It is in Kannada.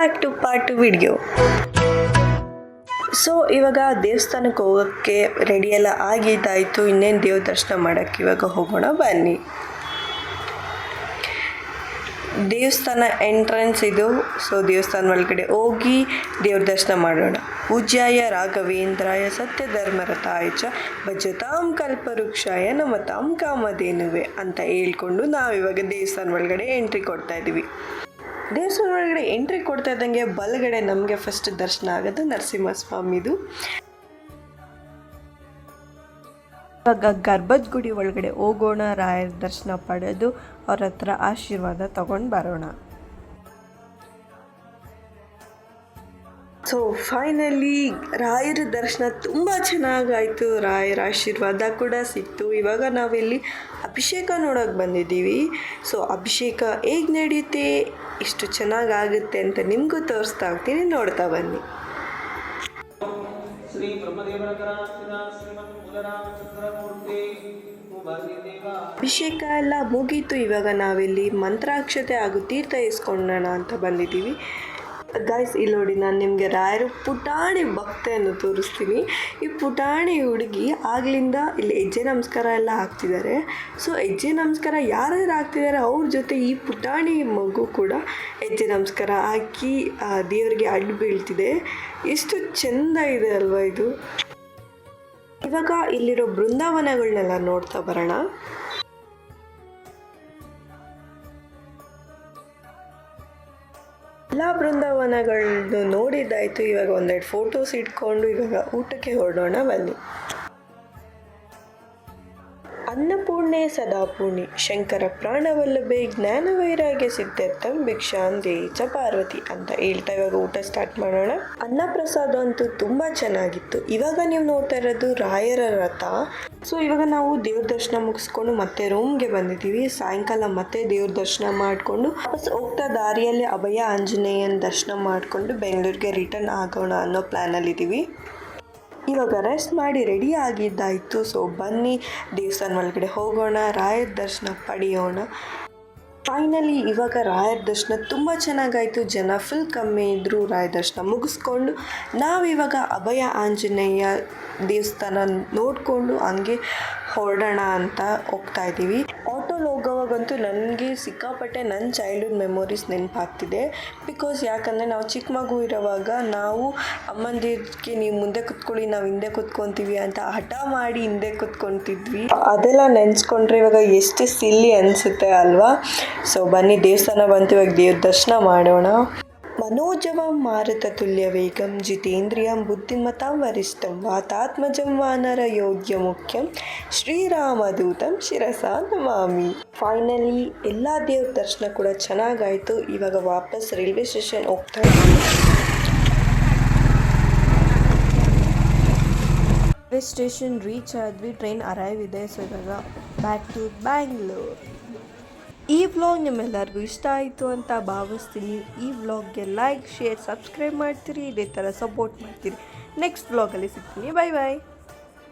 Back to part two video so ಇವಾಗ ದೇವಸ್ಥಾನಕ್ಕೆ ಹೋಗೋಕ್ಕೆ ರೆಡಿಯೆಲ್ಲ ಆಗಿದ್ದಾಯಿತು. ಇನ್ನೇನು ದೇವ್ರ ದರ್ಶನ ಮಾಡೋಕ್ಕೆ ಇವಾಗ ಹೋಗೋಣ, ಬನ್ನಿ. ದೇವಸ್ಥಾನ ಎಂಟ್ರೆನ್ಸ್ ಇದು. ಸೊ ದೇವಸ್ಥಾನ ಒಳಗಡೆ ಹೋಗಿ ದೇವ್ರ ದರ್ಶನ ಮಾಡೋಣ. ಪೂಜ್ಯಾಯ ರಾಘವೇಂದ್ರಾಯ ಸತ್ಯ ಧರ್ಮರತಾಯ ಚ ಭಜತಾಂ ಕಲ್ಪವೃಕ್ಷಾಯ ನಮತಾಂ ಕಾಮಧೇನುವೆ ಅಂತ ಹೇಳ್ಕೊಂಡು ನಾವಿವಾಗ ದೇವಸ್ಥಾನ ಒಳಗಡೆ ಎಂಟ್ರಿ ಕೊಡ್ತಾ ಇದ್ದೀವಿ. ದೇವಸ್ಥಾನ ಒಳಗಡೆ ಎಂಟ್ರಿ ಕೊಡ್ತಾ ಇದ್ದಂಗೆ ಬಲಗಡೆ ನಮಗೆ ಫಸ್ಟ್ ದರ್ಶನ ಆಗೋದು ನರಸಿಂಹಸ್ವಾಮಿದು ಇವಾಗ ಗರ್ಭದ ಗುಡಿ ಒಳಗಡೆ ಹೋಗೋಣ ರಾಯರ ದರ್ಶನ ಪಡೆದು ಅವ್ರ ಹತ್ರ ಆಶೀರ್ವಾದ ತಗೊಂಡು ಬರೋಣ. ಸೊ ಫೈನಲಿ ರಾಯರ ದರ್ಶನ ತುಂಬ ಚೆನ್ನಾಗಾಯಿತು. ರಾಯರ ಆಶೀರ್ವಾದ ಕೂಡ ಸಿಕ್ತು. ಇವಾಗ ನಾವಿಲ್ಲಿ ಅಭಿಷೇಕ ನೋಡೋಕೆ ಬಂದಿದ್ದೀವಿ. ಸೊ ಅಭಿಷೇಕ ಹೇಗೆ ನಡೆಯುತ್ತೆ ಇಷ್ಟು ಚೆನ್ನಾಗಾಗುತ್ತೆ ಅಂತ ನಿಮಗೂ ತೋರಿಸ್ತಾ ಹೋಗ್ತೀನಿ. ನೋಡ್ತಾ ಬನ್ನಿ. ಶ್ರೀ ಅಭಿಷೇಕ ಎಲ್ಲ ಮುಗೀತು. ಇವಾಗ ನಾವಿಲ್ಲಿ ಮಂತ್ರಾಕ್ಷತೆ ಹಾಗೂ ತೀರ್ಥ ಇಸ್ಕೊಂಡೋಣ ಅಂತ ಬಂದಿದ್ದೀವಿ. ಗಾಯ್ಸ್ ಇಲ್ಲಿ ನೋಡಿ, ನಾನು ನಿಮಗೆ ರಾಯರು ಪುಟಾಣಿ ಭಕ್ತೆಯನ್ನು ತೋರಿಸ್ತೀನಿ. ಈ ಪುಟಾಣಿ ಹುಡುಗಿ ಆಗ್ಲಿಂದ ಇಲ್ಲಿ ಹೆಜ್ಜೆ ನಮಸ್ಕಾರ ಎಲ್ಲ ಹಾಕ್ತಿದ್ದಾರೆ. ಸೊ ಹೆಜ್ಜೆ ನಮಸ್ಕಾರ ಯಾರ್ಯಾರು ಹಾಕ್ತಿದ್ದಾರೆ, ಅವ್ರ ಜೊತೆ ಈ ಪುಟಾಣಿ ಮಗು ಕೂಡ ಹೆಜ್ಜೆ ನಮಸ್ಕಾರ ಹಾಕಿ ದೇವರಿಗೆ ಅಡ್ಡು ಬೀಳ್ತಿದೆ. ಎಷ್ಟು ಚೆಂದ ಇದೆ ಅಲ್ವಾ ಇದು? ಇವಾಗ ಇಲ್ಲಿರೋ ಬೃಂದಾವನಗಳನ್ನೆಲ್ಲ ನೋಡ್ತಾ ಬರೋಣ. ಎಲ್ಲ ಬೃಂದಾವನಗಳನ್ನು ನೋಡಿದ್ದಾಯಿತು. ಇವಾಗ ಒಂದೆರಡು ಫೋಟೋಸ್ ಇಟ್ಕೊಂಡು ಇವಾಗ ಊಟಕ್ಕೆ ಹೊರಡೋಣ ಬನ್ನಿ. ಅನ್ನಪೂರ್ಣೆ ಸದಾಪೂರ್ಣಿ, ಶಂಕರ ಪ್ರಾಣವಲ್ಲಭೆ, ಜ್ಞಾನ ವೈರಾಗ್ಯ ಸಿದ್ಧಾರ್ಥಂ ಭಿಕ್ಷಾಂದೇ ಚ ಪಾರ್ವತಿ ಅಂತ ಹೇಳ್ತಾ ಇವಾಗ ಊಟ ಸ್ಟಾರ್ಟ್ ಮಾಡೋಣ. ಅನ್ನ ಪ್ರಸಾದ ಅಂತೂ ತುಂಬ ಚೆನ್ನಾಗಿತ್ತು. ಇವಾಗ ನೀವು ನೋಡ್ತಾ ಇರೋದು ರಾಯರ ರಥ. ಸೊ ಇವಾಗ ನಾವು ದೇವ್ರ ದರ್ಶನ ಮುಗಿಸ್ಕೊಂಡು ಮತ್ತೆ ರೂಮ್ಗೆ ಬಂದಿದ್ದೀವಿ. ಸಾಯಂಕಾಲ ಮತ್ತೆ ದೇವ್ರ ದರ್ಶನ ಮಾಡಿಕೊಂಡು ವಾಪಸ್ ಹೋಗ್ತಾ ದಾರಿಯಲ್ಲಿ ಅಭಯ ಆಂಜನೇಯನ ದರ್ಶನ ಮಾಡಿಕೊಂಡು ಬೆಂಗಳೂರಿಗೆ ರಿಟರ್ನ್ ಆಗೋಣ ಅನ್ನೋ ಪ್ಲ್ಯಾನಲ್ಲಿದ್ದೀವಿ ಇವಾಗ ರೆಸ್ಟ್ ಮಾಡಿ ರೆಡಿ ಆಗಿದ್ದಾಯಿತು. ಸೊ ಬನ್ನಿ, ದೇವಸ್ಥಾನ ಒಳಗಡೆ ಹೋಗೋಣ, ರಾಯರ ದರ್ಶನ ಪಡೆಯೋಣ. ಫೈನಲಿ ಇವಾಗ ರಾಯರ ದರ್ಶನ ತುಂಬ ಚೆನ್ನಾಗಾಯಿತು. ಜನ ಫುಲ್ ಕಮ್ಮಿ ಇದ್ದರು ರಾಯ ದರ್ಶನ ಮುಗಿಸ್ಕೊಂಡು. ನಾವಿವಾಗ ಅಭಯ ಆಂಜನೇಯ ದೇವಸ್ಥಾನ ನೋಡಿಕೊಂಡು ಹಂಗೆ ಹೊರಡೋಣ ಅಂತ ಹೋಗ್ತಾ ಇದ್ದೀವಿ ಆಟೋಲ್ಲಿ ಹೋಗೋವಾಗಂತೂ ನನಗೆ ಸಿಕ್ಕಾಪಟ್ಟೆ ನನ್ನ ಚೈಲ್ಡ್ಹುಡ್ ಮೆಮೊರೀಸ್ ನೆನಪಾಗ್ತಿದೆ. ಬಿಕಾಸ್ ಯಾಕಂದರೆ ನಾವು ಚಿಕ್ಕ ಮಗು ಇರೋವಾಗ ನಾವು ಅಮ್ಮಂದಿರಿಗೆ ನೀವು ಮುಂದೆ ಕುತ್ಕೊಳ್ಳಿ, ನಾವು ಹಿಂದೆ ಕುತ್ಕೊತೀವಿ ಅಂತ ಹಠ ಮಾಡಿ ಹಿಂದೆ ಕುತ್ಕೊತಿದ್ವಿ. ಅದೆಲ್ಲ ನೆನೆಸ್ಕೊಂಡ್ರೆ ಇವಾಗ ಎಷ್ಟು ಸಿಲ್ಲಿ ಅನಿಸುತ್ತೆ ಅಲ್ವಾ? ಸೊ ಬನ್ನಿ ದೇವಸ್ಥಾನ ಬಂತು, ಇವಾಗ ದೇವ್ರ ದರ್ಶನ ಮಾಡೋಣ. മനോജവം മാരുതതുല്യവേഗം ജിതേന്ദ്രിയം ബുദ്ധിമതാം വരിഷ്ഠം വാതാത്മജം വാനരയോഗ്യമുഖ്യം ಶ್ರೀರಾಮದೂತಂ ಶಿರಸ ನಮಾಮಿ ಫೈನಲಿ ಎಲ್ಲ ದೇವ್ರ ದರ್ಶನ ಕೂಡ ಚೆನ್ನಾಗಾಯಿತು ಇವಾಗ ವಾಪಸ್ ರೈಲ್ವೆ ಸ್ಟೇಷನ್ ಹೋಗ್ತಾ ಇದ್ದೀವಿ ರೈಲ್ವೆ ಸ್ಟೇಷನ್ ರೀಚ್ ಆದ್ವಿ ಟ್ರೈನ್ ಅರೈವ್ ಇದೆ ಸೊ ಇವಾಗ ಬ್ಯಾಕ್ ಟು ಬ್ಯಾಂಗ್ಳೂರ್ ಈ ವ್ಲಾಗ್ ನಿಮ್ಮೆಲ್ಲರಿಗೂ ಇಷ್ಟ ಆಯಿತು ಅಂತ ಭಾವಿಸ್ತೀನಿ. ಈ ವ್ಲಾಗ್ಗೆ ಲೈಕ್ ಶೇರ್ ಸಬ್ಸ್ಕ್ರೈಬ್ ಮಾಡ್ತೀರಿ, ಇದೇ ಥರ ಸಪೋರ್ಟ್ ಮಾಡ್ತೀರಿ. ನೆಕ್ಸ್ಟ್ ವ್ಲಾಗಲ್ಲಿ ಸಿಗ್ತೀನಿ. ಬಾಯ್ ಬಾಯ್